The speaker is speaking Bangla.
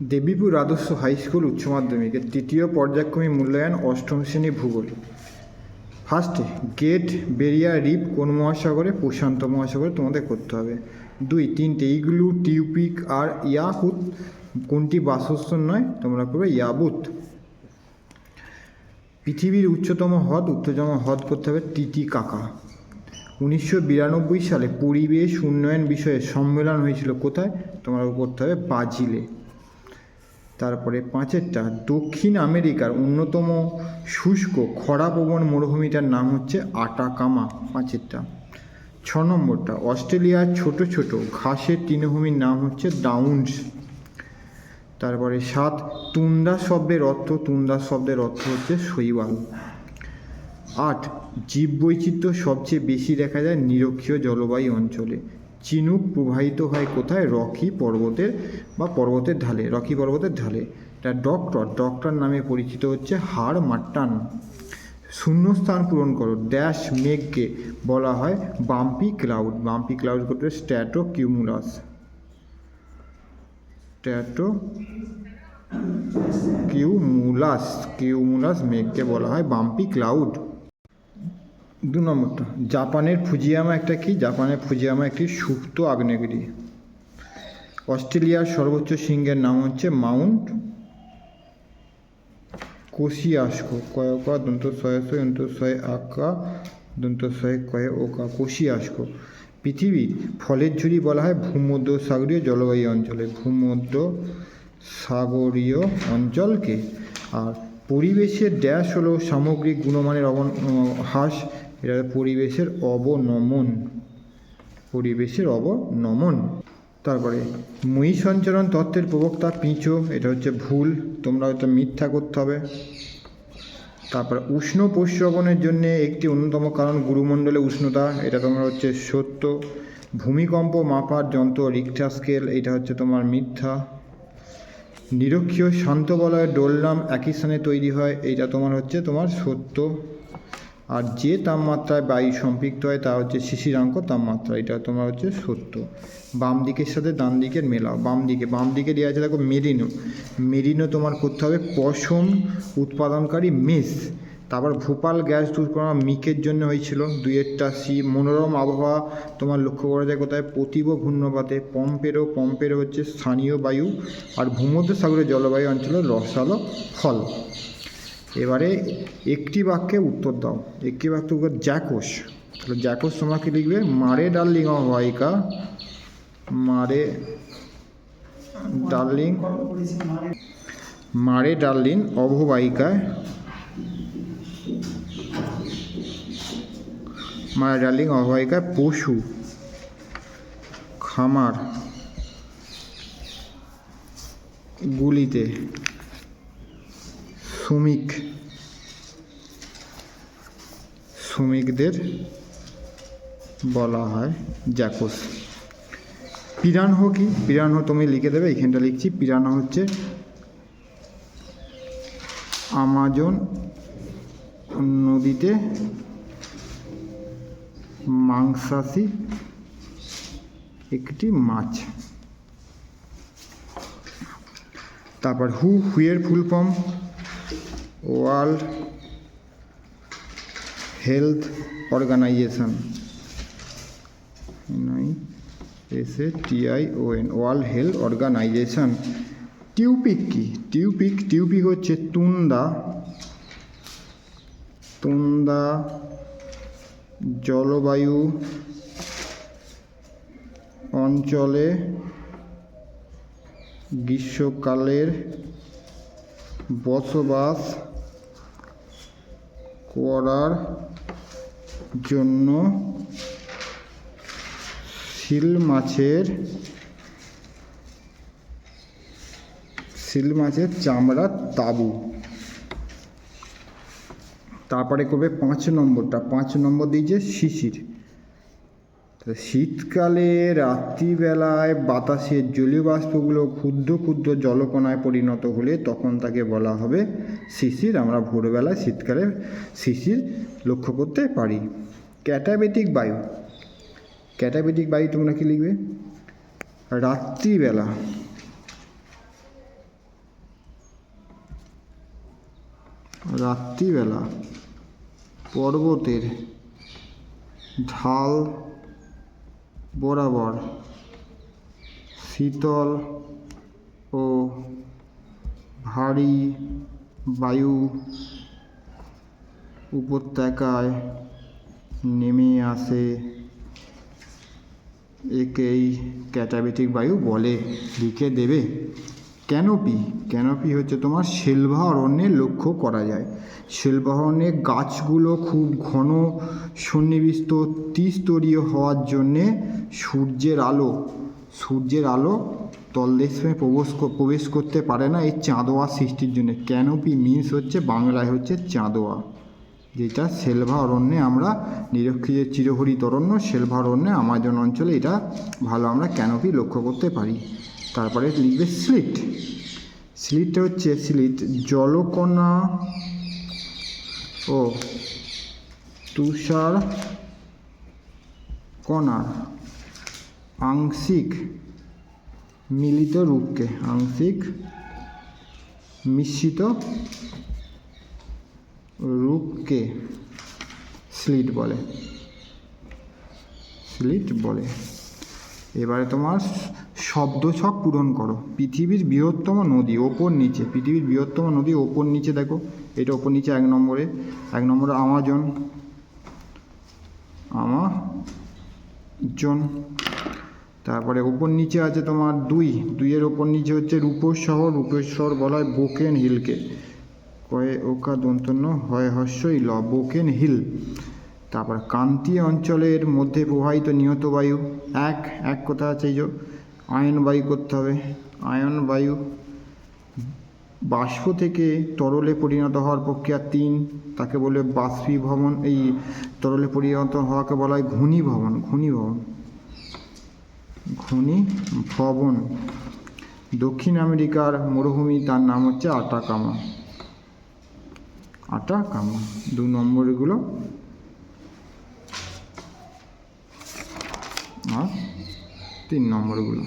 দেবীপুর আদর্শ হাই স্কুল উচ্চ মাধ্যমিকের তৃতীয় পর্যায়ক্রমিক মূল্যায়ন অষ্টম শ্রেণি ভূগোল। ফার্স্টে গেট বেরিয়া রিপ কোন মহাসাগরে? প্রশান্ত মহাসাগরে তোমাদের করতে হবে। দুই, তিনটে, ইগলু, টিউপিক আর ইয়াহুত। কোনটি বাসস্থান নয়? তোমরা করবে ইয়াবুত। পৃথিবীর উচ্চতম হ্রদ উচ্চতম হ্রদ করতে হবে টিটি কাকা উনিশশো বিরানব্বই সালে পরিবেশ উন্নয়ন বিষয়ে সম্মেলন হয়েছিল কোথায়? তোমরা করতে হবে বাজিলে। তারপরে পাঁচেরটা দক্ষিণ আমেরিকার অন্যতম শুষ্ক খরাপ্রবণ মরুভূমিটার নাম হচ্ছে আটাকামা, পাঁচেরটা। ছ নম্বরটা, অস্ট্রেলিয়ার ছোট ছোট ঘাসের তৃণভূমির নাম হচ্ছে ডাউন্স। তারপরে সাত, তুন্দা শব্দের অর্থ, তুন্দা শব্দের অর্থ হচ্ছে শৈবাল। আট, জীববৈচিত্র্য সবচেয়ে বেশি দেখা যায় নিরক্ষীয় জলবায়ু অঞ্চলে। চিনুক প্রবাহিত হয় কোথায়? রকি পর্বতের বা পর্বতের ঢালে, রকি পর্বতের ঢালে। এটা ডক্টর ডক্টর নামে পরিচিত হচ্ছে হাড় মাট্টান। শূন্যস্থান পূরণ করো, ড্যাশ মেঘকে বলা হয় বাম্পি ক্লাউড। বাম্পি ক্লাউড করতে stratocumulus stratocumulus cumulus মেঘকে বলা হয় বাম্পি ক্লাউড। দু নম্বরটা, জাপানের ফুজিয়ামা একটা কি? জাপানের ফুজিয়ামা একটি সুপ্ত আগ্নেয়গিরি। অস্ট্রেলিয়ার সর্বোচ্চ শৃঙ্গের নাম হচ্ছে মাউন্ট কোশিয়াস্কো। কয় ক দন্ত শয়ে শয়ে দন্ত শয়ে আকা দন্ত শয়ে কয়ে ওকা। কোশিয়াস্কো। পৃথিবীর ফলের ঝুড়ি বলা হয় ভূমধ্য সাগরীয় জলবায়ু অঞ্চলে। ভূমধ্য সাগরীয় অঞ্চলকে আর পরিবেশের ড্যাশ হলো সামগ্রিক গুণমানের হ্রাস এটা পরিবেশের অবনমন। পরিবেশের অবনমন। তারপরে ময়ী সঞ্চরণ তত্ত্বের প্রবক্তা পিঁচো, এটা হচ্ছে ভুল, তোমরা হয়তো মিথ্যা করতে হবে। তারপরে উষ্ণ প্রস্রবণের জন্য একটি অন্যতম কারণ গুরুমণ্ডলে উষ্ণতা, এটা তোমার হচ্ছে সত্য। ভূমিকম্প মাপার যন্ত্র রিক্টার স্কেল এটা হচ্ছে তোমার মিথ্যা। নিরক্ষীয় শান্ত বলয়ের ডোলনাম একই স্থানে তৈরি হয়, এটা তোমার হচ্ছে তোমার সত্য। আর যে তাপমাত্রায় বায়ু সম্পৃক্ত হয়, তা হচ্ছে শিশিরাঙ্ক তাপমাত্রা, এটা তোমার হচ্ছে সত্য। বাম দিকের সাথে ডান দিকের মেলাও, বাম দিকে বাম দিকে দেওয়া আছে, দেখো, মেরিনো। মেরিনো তোমার করতে হবে পশম উৎপাদনকারী মেস তারপর ভোপাল গ্যাস দুর্ঘটনা মিকের জন্য হয়েছিল দুইয়েরটা সি, মনোরম আবহাওয়া তোমার লক্ষ্য করা যায় কোথায়? প্রতিব ঘূর্ণপাতে, পম্পেরও পম্পেরও হচ্ছে স্থানীয় বায়ু, আর ভূমধ্য সাগরের জলবায়ু অঞ্চলের রসালো ফল। এবারে একটি বাক্যে উত্তর দাও। একটি বাক্যে জ্যাকোস তাহলে জ্যাকোস তোমাকে লিখবে, মারে ডার্লিং অবাহিকা মারে ডার্লিং মারে ডার্লিং অববাহিকায় মারে ডার্লিং অববাহিকায় পশু, খামার, গুলিতে। শ্রমিক। শ্রমিকদের বলা হয় জ্যাকোস। পিরানহ কি? পিরানহ তুমি লিখে দেবে, এখানটা লিখছি। পিরানহ হচ্ছে আমাজন নদীতে মাংসাশী একটি মাছ। তারপর হু হুয়ের full form. World health organization. S A T I O N world health organization. টিউপিক কি? টিউপিক টিউপিক হচ্ছে তুন্দা। তুন্দা জলবায়ু অঞ্চলে গ্রীষ্মকালের বসবাস করার জন্য শিল মাছের শিল মাছের চামড়ার তাবু। তারপরে করবে পাঁচ নম্বরটা। পাঁচ নম্বর দিয়েছে শিশির। শীতকালে রাত্রিবেলায় বাতাসের জলীয় বাষ্পগুলো ক্ষুদ্র ক্ষুদ্র জলকণায় পরিণত হলে তখন তাকে বলা হবে শিশির। আমরা ভোরবেলায় শীতকালে শিশির লক্ষ্য করতে পারি। ক্যাটাবেটিক বায়ু। ক্যাটাবেটিক বায়ু তোমরা কি লিখবে? রাত্রিবেলা। রাত্রিবেলা পর্বতের ঢাল বরাবর শীতল ও ভারী বায়ু উপত্যকায় নেমে আসে, একেই ক্যাটাবেটিক বায়ু বলে। লিখে দেবে ক্যানোপি ক্যানোপি হচ্ছে তোমার সেলভা অরণ্যে লক্ষ্য করা যায়। অরণ্যে গাছগুলো খুব ঘন, সন্নিবিষ্ট, ত্রিস্তরীয় হওয়ার জন্যে সূর্যের আলো সূর্যের আলো তলদেশে প্রবেশ প্রবেশ করতে পারে না এই চাঁদোয়া সৃষ্টির জন্য। ক্যানোপি মিন্স হচ্ছে, বাংলায় হচ্ছে চাঁদোয়া, যেটা সেলভা অরণ্যে আমরা নিরক্ষীয় চিরহরিত অরণ্য সেলভা অরণ্যে আমাজন অঞ্চলে এটা ভালো আমরা ক্যানোপি লক্ষ্য করতে পারি। তারপরে লিখবে স্লিট, স্লিটটা হচ্ছে স্লিট, জলকণা ও তুষার কণার আংশিক মিলিত রূপকে, আংশিক মিশ্রিত রূপকে স্লিট বলে। স্লিট বলে। এবারে তোমার শব্দ ছক পূরণ করো। পৃথিবীর বৃহত্তম নদী, ওপর নিচে। পৃথিবীর বৃহত্তম নদী, ওপর নিচে দেখো। এটা ওপর নিচে এক নম্বরে এক নম্বরে আমাজন আমাজন। তারপরে ওপর নিচে আছে তোমার দুই, দুইয়ের ওপর নিচে হচ্ছে রূপের শহর বলা হয় বোকেন হিলকে। কয়ে ওকা দন্তন্য হয় হস্যই ল, বোকেন হিল। তারপর কান্তি অঞ্চলের মধ্যে প্রবাহিত নিহত বায়ু, এক এক কথা আছে এই যে, আয়ন বায়ু করতে হবে। আয়ন বায়ু বাষ্প থেকে তরলে পরিণত হওয়ার প্রক্রিয়া তিন। তাকে বলে বাষ্পীভবন। এই তরলে পরিণত হওয়াকে বলা হয় ঘূর্ণিভবন ঘূর্ণিভবন ঘূর্ণি ভবন দক্ষিণ আমেরিকার মরুভূমি, তার নাম হচ্ছে আটাকামা। আটাকামা, দু নম্বরগুলো। আর তিন নম্বরগুলো।